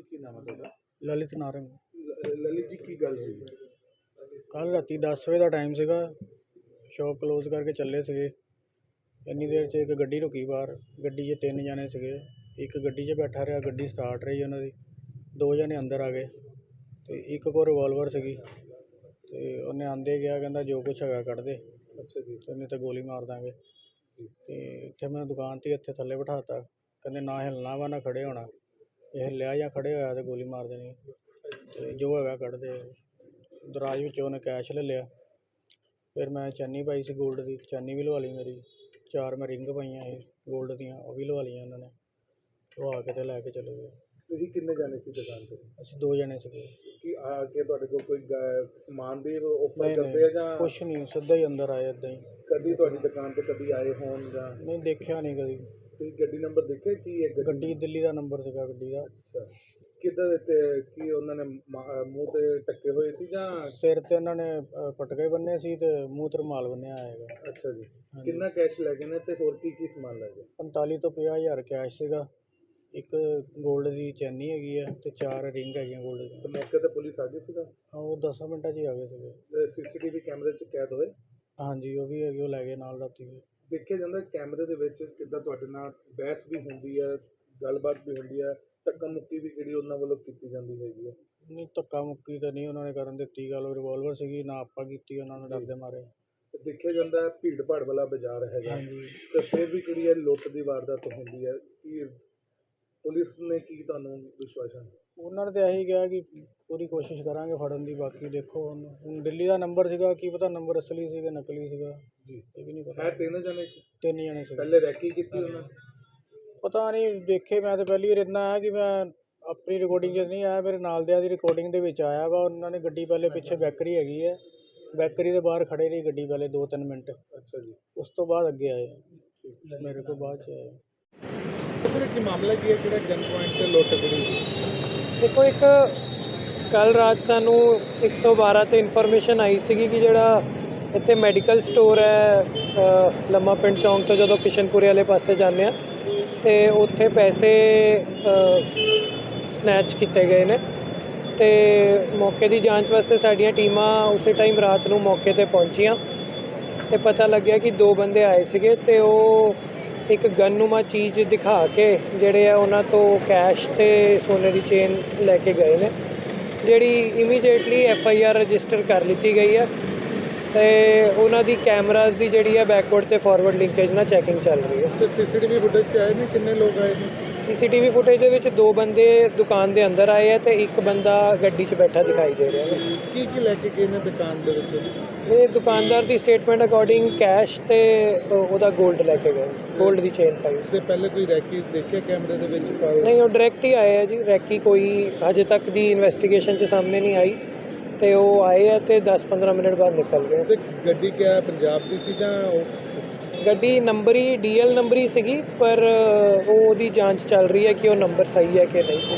ਜੀ ਕੀ ਨਾਮ ਹੈ ਤੁਹਾਡਾ? ਲਲਿਤ ਨਾਰੰਗ। ਲ- ਲਲਿਤ ਜੀ ਕੀ ਗੱਲ ਹੋਈ ਕੱਲ ਰਾਤੀ 10 ਵਜੇ ਦਾ ਟਾਈਮ ਸੀਗਾ। ਸ਼ੌਪ ਕਲੋਜ਼ ਕਰਕੇ ਚੱਲੇ ਸੀਗੇ। ਇੰਨੀ ਦੇਰ 'ਚ ਇੱਕ ਗੱਡੀ ਰੁਕੀ ਬਾਹਰ। ਗੱਡੀ 'ਚ ਤਿੰਨ ਜਣੇ ਸੀਗੇ। ਇੱਕ ਗੱਡੀ 'ਚ ਬੈਠਾ ਰਿਹਾ ਗੱਡੀ ਸਟਾਰਟ ਰਹੀ ਉਹਨਾਂ ਦੀ। ਦੋ ਜਣੇ ਅੰਦਰ ਆ ਗਏ। ਤੇ ਇੱਕ ਕੋਲ ਰਿਵਾਲਵਰ ਸੀਗੀ। ਤੇ ਉਹਨੇ ਆਂਦੇ ਗਿਆ ਕਹਿੰਦਾ ਜੋ ਕੁਛ ਹੈਗਾ ਕੱਢ ਦੇ। ਅੱਛਾ ਜੀ। ਤੇ ਨਹੀਂ ਤਾਂ ਗੋਲੀ ਮਾਰ ਦਾਂਗੇ। ਤੇ ਇੱਥੇ ਮੈਨੂੰ ਦੁਕਾਨ ਤੇ ਹੀ ਇੱਥੇ ਥੱਲੇ ਬਿਠਾਤਾ ਕਹਿੰਦੇ ਨਾ ਹਿਲਣਾ ਵਾ ਨਾ ਖੜੇ ਹੋਣਾ। ਇਹ ਹਿੱਲਿਆ ਜਾਂ ਖੜੇ ਹੋਇਆ ਤੇ ਗੋਲੀ ਮਾਰ ਦੇਣੀ। ਤੇ ਜੋ ਹੈਗਾ ਕੱਢ ਦੇ ਦਰਾਜ ਵਿੱਚੋਂ ਉਹਨੇ ਕੈਸ਼ ਲੈ ਲਿਆ। ਫਿਰ ਮੈਂ ਚੈਨੀ ਪਾਈ ਸੀ 골ਡ ਦੀ ਚੈਨੀ ਵੀ ਲਵਾ ਲਈ ਮੇਰੀ। ਚਾਰ ਮੈਂ ਰਿੰਗ ਪਾਈਆਂ ਸੀ 골ਡ ਦੀਆਂ ਉਹ ਵੀ ਲਵਾ ਲਈਆਂ ਉਹਨਾਂ ਨੇ। ਉਹ ਆ ਕੇ ਤੇ ਲੈ ਕੇ ਚਲੇ ਗਏ। ਤੁਸੀਂ ਕਿੰਨੇ ਜਾਣੇ ਸੀ ਦੁਕਾਨ ਤੇ? ਅਸੀਂ ਦੋ ਜਣੇ ਸੀਗੇ। ਕੀ ਆ ਕੇ ਤੁਹਾਡੇ ਕੋਲ ਕੋਈ ਗ- ਸਮਾਨ ਦੀ ਆਫਰ ਨਹੀਂ ਕਰਦੇ ਆ ਜਾਂ ਨਹੀਂ ਕੁਛ ਨਹੀਂ ਸਿੱਧਾ ਹੀ ਅੰਦਰ ਆਏ ਏਦਾਂ ਹੀ। ਕਦੀ ਤੁਹਾਡੀ ਦੁਕਾਨ ਤੇ ਕਦੀ ਆਏ ਹੋਣ ਜਾਂ ਨਹੀਂ ਦੇਖਿਆ ਨਹੀਂ ਕਦੀ। ਤੁਸੀਂ ਗੱਡੀ ਨੰਬਰ ਦੇਖਿਆ ਕੀ ਹੈ ਗੱਡੀ? ਦਿੱਲੀ ਦਾ ਨੰਬਰ ਸੀਗਾ ਗੱਡੀ ਦਾ। ਕਿੱਦਾਂ ਤੇ ਕੀ ਉਹਨਾਂ ਨੇ ਮਾ- ਮੂੰਹ ਤੇ ਟੱਕੇ ਹੋਏ ਸੀ ਜਾਂ? ਸਿਰ ਤੇ ਉਹਨਾਂ ਨੇ ਅ, ਪਟਕੇ ਬੰਨੇ ਸੀ ਤੇ ਮੂੰਹ ਤੇ ਰੁਮਾਲ ਬੰਨਿਆ ਆਏਗਾ ਅੱਛਾ ਜੀ। ਕਿੰਨਾ ਕੈਸ਼ ਲੈ ਗਏ ਨੇ ਤੇ ਹੋਰ ਕੀ ਕੀ ਸਮਾਨ ਲੈ ਗਏ? 45 ਤੋਂ 50 ਹਜ਼ਾਰ ਕੈਸ਼ ਸੀਗਾ। ਇੱਕ 골ਡ ਦੀ ਚੈਨੀ ਹੈਗੀ ਹੈ ਤੇ ਚਾਰ ਰਿੰਗ ਹੈਗੀਆਂ 골ਡ ਦੀਆਂ। ਤੇ ਮੌਕੇ ਤੇ ਪੁਲਿਸ ਆ ਗਈ ਸੀਗਾ? ਹਾਂ, ਉਹ 10 ਮਿੰਟਾਂ 'ਚ ਹੀ ਆ ਗਏ ਸੀਗੇ। ਸੀਸੀਟੀਵੀ ਕੈਮਰੇ 'ਚ ਕੈਦ ਹੋਏ? ਹਾਂਜੀ ਉਹ ਵੀ ਹੈਗੇ ਉਹ ਲੈ ਗਏ ਨਾਲ ਰਾਤੀ ਵੀ। ਦੇਖਿਆ ਜਾਂਦਾ ਕੈਮਰੇ ਦੇ ਵਿੱਚ ਕਿੱਦਾਂ ਤੁਹਾਡੇ ਨਾਲ ਬਹਿਸ ਵੀ ਹੁੰਦੀ ਹੈ ਗੱਲਬਾਤ ਵੀ ਹੁੰਦੀ ਹੈ ਧੱਕਾ ਮੁੱਕੀ ਵੀ ਜਿਹੜੀ ਉਹਨਾਂ ਵੱਲੋਂ ਕੀਤੀ ਜਾਂਦੀ ਹੈਗੀ ਹੈ। ਨਹੀਂ ਧੱਕਾ ਮੁੱਕੀ ਤਾਂ ਨਹੀਂ ਉਹਨਾਂ ਨੇ ਕਰਨ ਦਿੱਤੀ ਗੱਲ ਰਿਵਾਲਵਰ ਸੀਗੀ ਨਾ ਆਪਾਂ ਕੀਤੀ ਉਹਨਾਂ ਨੂੰ ਡਰਦੇ ਮਾਰੇ। ਤੇ ਦੇਖਿਆ ਜਾਂਦਾ ਹੈ ਭੀੜ ਭਾੜ ਵਾਲਾ ਬਾਜ਼ਾਰ ਹੈਗਾ ਤੇ ਫਿਰ ਵੀ ਜਿਹੜੀ ਹੈ ਲੁੱਟ ਦੀ ਵਾਰਦਾਤ ਹੁੰਦੀ ਹੈ ਕੀ ਪੁਲਿਸ ਨੇ ਕੀ ਤੁਹਾਨੂੰ ਵਿਸ਼ਵਾਸਨ ਉਹਨਾਂ ਨੇ ਤਾਂ ਇਹੀ ਕਿਹਾ ਕਿ ਪੂਰੀ ਕੋਸ਼ਿਸ਼ ਕਰਾਂਗੇ ਫੜਨ ਦੀ ਬਾਕੀ ਦੇਖੋ ਹੁਣ ਹੁਣ ਦਿੱਲੀ ਦਾ ਨੰਬਰ ਸੀਗਾ ਕੀ ਪਤਾ ਨੰਬਰ ਅਸਲੀ ਸੀਗਾ ਨਕਲੀ ਸੀਗਾ ਜੀ। ਇਹ ਵੀ ਨਹੀਂ ਪਤਾ। ਹੈ ਤਿੰਨ ਜਣੇ ਸੀ? ਤਿੰਨ ਜਣੇ ਸੀ। ਪਹਿਲੇ ਰੈਕੀ ਕੀਤੀ ਉਹਨਾਂ ਪਤਾ ਨਹੀਂ ਦੇਖੇ ਮੈਂ ਤਾਂ ਪਹਿਲੀ ਵਾਰ ਇੰਨਾ ਆਇਆ ਕਿ ਮੈਂ ਆਪਣੀ ਰਿਕਾਰਡਿੰਗ 'ਚ ਨਹੀਂ ਆਇਆ ਮੇਰੇ ਨਾਲ ਦਿਆਂ ਦੀ ਰਿਕਾਰਡਿੰਗ ਦੇ ਵਿੱਚ ਆਇਆ ਵਾ ਉਹਨਾਂ ਨੇ ਗੱਡੀ ਪਹਿਲੇ ਪਿੱਛੇ ਬੈਕਰੀ ਹੈਗੀ ਹੈ ਬੈਕਰੀ ਦੇ ਬਾਹਰ ਖੜੇ ਰਹੀ ਗੱਡੀ ਪਹਿਲੇ 2-3 ਮਿੰਟ। ਅੱਛਾ ਜੀ। ਉਸ ਤੋਂ ਬਾਅਦ ਅੱਗੇ ਆਏ। ਮੇਰੇ ਕੋਲ ਬਾਅਦ 'ਚ ਆਏ। ਕੀ ਮਾਮਲਾ ਕੀ ਹੈ? ਜਿਹੜਾ ਗਨ ਪੁਆਇੰਟ ਤੇ ਲੁੱਟ ਗਈ ਦੇਖੋ, ਇੱਕ ਕੱਲ ਰਾਤ ਸਾਨੂੰ 112 ਤੇ ਇਨਫੋਰਮੇਸ਼ਨ ਆਈ ਸੀਗੀ ਕਿ ਜਿਹੜਾ ਇੱਥੇ ਮੈਡੀਕਲ ਸਟੋਰ ਹੈ ਲੰਮਾ ਪਿੰਡ ਚੌਂਕ ਤੋਂ ਜਦੋਂ ਕਿਸ਼ਨਪੁਰੇ ਵਾਲੇ ਪਾਸੇ ਜਾਂਦੇ ਆ ਤੇ ਉੱਥੇ ਪੈਸੇ ਸਨੈਚ ਕੀਤੇ ਗਏ ਨੇ ਤੇ ਮੌਕੇ ਦੀ ਜਾਂਚ ਵਾਸਤੇ ਸਾਡੀਆਂ ਟੀਮਾਂ ਉਸੇ ਟਾਈਮ ਰਾਤ ਨੂੰ ਮੌਕੇ ਤੇ ਪਹੁੰਚੀਆਂ ਤੇ ਪਤਾ ਲੱਗਿਆ ਕਿ ਦੋ ਬੰਦੇ ਆਏ ਸੀਗੇ ਤੇ ਉਹ ਇੱਕ ਗਨਨੁਮਾ ਚੀਜ਼ ਦਿਖਾ ਕੇ ਜਿਹੜੇ ਆ ਉਹਨਾਂ ਤੋਂ ਕੈਸ਼ ਤੇ ਸੋਨੇ ਦੀ ਚੇਨ ਲੈ ਕੇ ਗਏ ਨੇ। ਜਿਹੜੀ immediately F I R register ਕਰ ਲਿੱਤੀ ਗਈ ਹੈ ਤੇ ਉਹਨਾਂ ਦੀ ਕੈਮਰਾਜ਼ ਦੀ ਜਿਹੜੀ ਹੈ ਬੈਕਵਰਡ ਤੇ ਫਾਰਵਰਡ ਲਿੰਕੇਜ ਨਾਲ ਚੈਕਿੰਗ ਚੱਲ ਰਹੀ ਹੈ ਤੇ ਸੀਸੀਟੀਵੀ ਫੁਟੇਜ ਚ ਆਏ ਨੇ? ਕਿੰਨੇ ਲੋਕ ਆਏ ਨੇ? ਸੀਸੀਟੀਵੀ ਫੁਟੇਜ ਦੇ ਵਿੱਚ ਦੋ ਬੰਦੇ ਦੁਕਾਨ ਦੇ ਅੰਦਰ ਆਏ ਆ ਤੇ ਇੱਕ ਬੰਦਾ ਗੱਡੀ 'ਚ ਬੈਠਾ ਦਿਖਾਈ ਦੇ ਰਿਹਾ ਹੈ। ਕੀ ਕੀ ਲੈ ਕੇ ਗਏ ਨੇ ਦੁਕਾਨ ਦੇ ਵਿੱਚ? ਇਹ ਦੁਕਾਨਦਾਰ ਦੀ ਸਟੇਟਮੈਂਟ ਅਕੋਰਡਿੰਗ ਕੈਸ਼ ਤੇ ਅ, ਉਹਦਾ 골ਡ ਲੈ ਕੇ ਗਏ। 골ਡ ਦੀ ਚੇਨ ਪਾਈ। ਤੇ ਪਹਿਲੇ ਕੋਈ ਰੈਕੀ ਦੇਖਿਆ ਕੈਮਰੇ ਦੇ ਵਿੱਚ ਪਾਏ? ਨਹੀਂ ਉਹ ਡਾਇਰੈਕਟ ਹੀ ਆਏ ਆ ਜੀ। ਰੈਕੀ ਕੋਈ ਹਜੇ ਤੱਕ ਦੀ ਇਨਵੈਸਟੀਗੇਸ਼ਨ 'ਚ ਸਾਹਮਣੇ ਨਹੀਂ ਆਈ। ਤੇ ਉਹ ਆਏ ਆ ਤੇ 10-15 ਮਿੰਟ ਬਾਅਦ ਨਿਕਲ ਗਏ। ਤੇ ਗੱਡੀ ਕਿਆ ਪੰਜਾਬ ਦੀ ਸੀ ਜਾਂ ਉਹ- ਗੱਡੀ ਨੰਬਰੀ ਡੀਐਲ ਨੰਬਰੀ ਸੀਗੀ, ਪਰ ਉਹ ਉਹਦੀ ਜਾਂਚ ਚੱਲ ਰਹੀ ਹੈ ਕਿ ਉਹ ਨੰਬਰ ਸਹੀ ਹੈ ਕਿ ਨਹੀਂ ਸੀ